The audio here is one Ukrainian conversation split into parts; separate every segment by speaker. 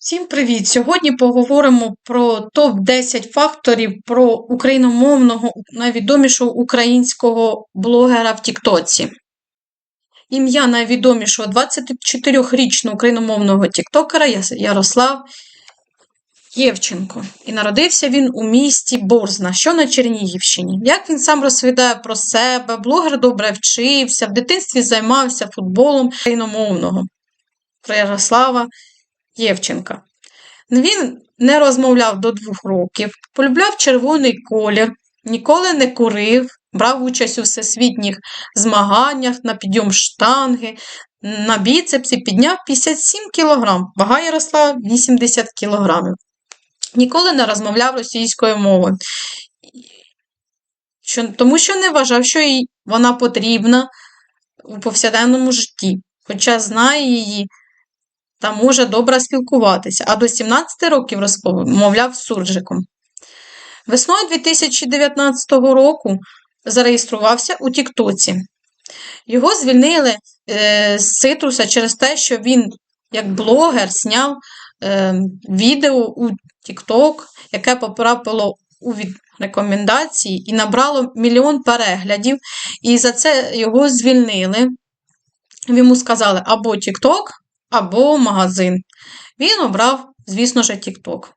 Speaker 1: Всім привіт! Сьогодні поговоримо про топ-10 факторів про україномовного найвідомішого українського блогера в Тіктоці. Ім'я найвідомішого 24-річного україномовного тіктокера Ярослав Євченко. І народився він у місті Борзна, що на Чернігівщині. Як він сам розповідає про себе, блогер добре вчився, в дитинстві займався футболом україномовного. Про Ярослава Євченка. Він не розмовляв до двох років, полюбляв червоний колір, ніколи не курив, брав участь у всесвітніх змаганнях на підйом штанги, на біцепсі підняв 57 кг, вага Ярослава 80 кг. Ніколи не розмовляв російською мовою, тому що не вважав, що їй вона потрібна у повсякденному житті, хоча знає її та може добре спілкуватися, а до 17 років розмовляв з суржиком. Весною 2019 року зареєструвався у Тіктоці. Його звільнили е, з цитруса через те, що він, як блогер, зняв е, відео у Тікток, яке потрапило у від... рекомендації і набрало мільйон переглядів, і за це його звільнили. Йому сказали або Тікток, або магазин. Він обрав, звісно ж, TikTok.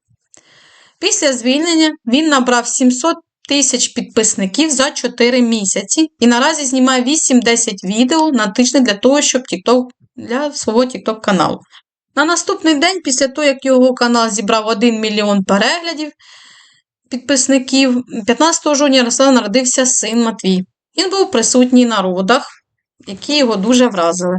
Speaker 1: Після звільнення він набрав 700 тисяч підписників за 4 місяці і наразі знімає 8-10 відео на тиждень для того, щоб TikTok, для свого TikTok каналу. На наступний день, після того, як його канал зібрав 1 мільйон переглядів підписників, 15 жовтня Ярослава народився син Матвій. Він був присутній на родах, які його дуже вразили.